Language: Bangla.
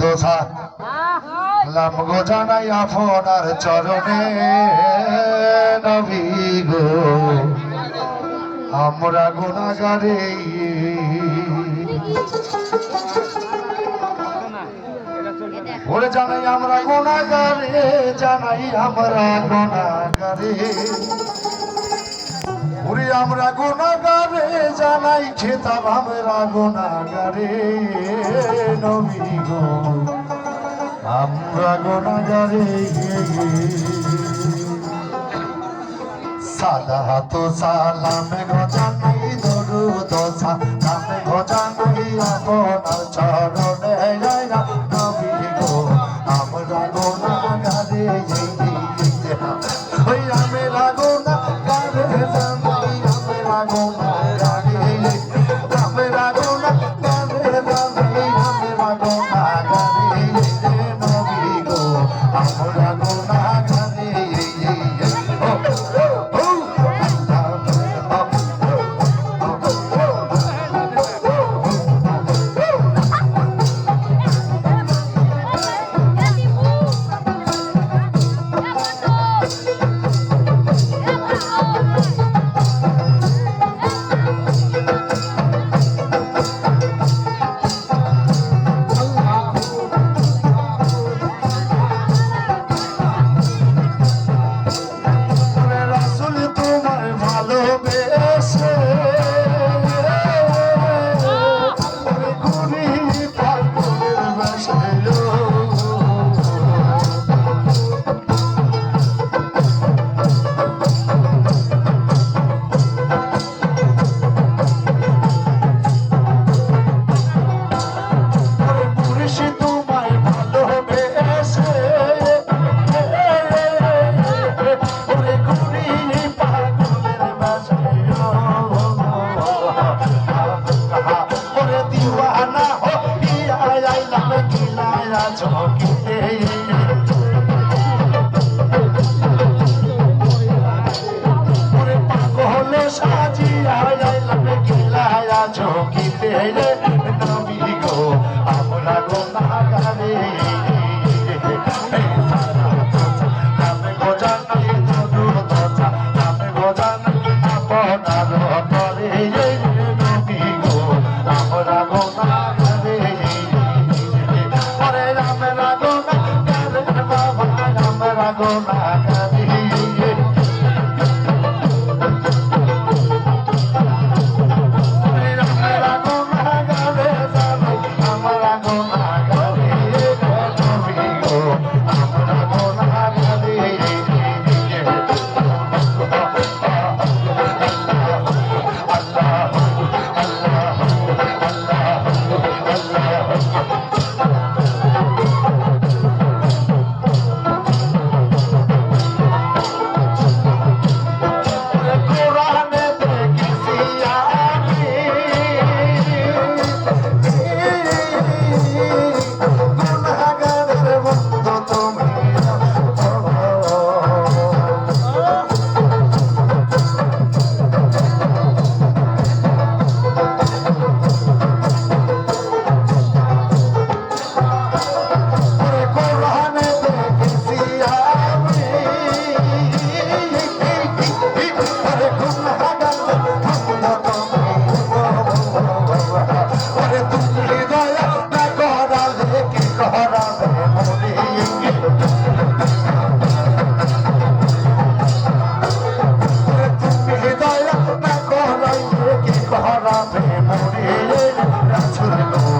দোসা লাম গো জানাই আপনার চরণে নবী গো। আমরা গুণাগারে ওরে জানাই আমরা গুণাগারে, জানাই আমরা গুণাগারে। ওরে আমরা গুণাগারে। জানাই খেতাব আমরা গুণাগারে নবী গো। আমরা গুণাগারে সাদা তো সালামে গো জানাই দরু দোসা নামে গো জানাই আপনার চরণে আয়া নবী গো। আমরা গুণাগারে ওই জানাই সাজিয়া গিলায়া ঝকিতে রে নবী গো আমরা গোনাগারে। নামে মনে রাসুল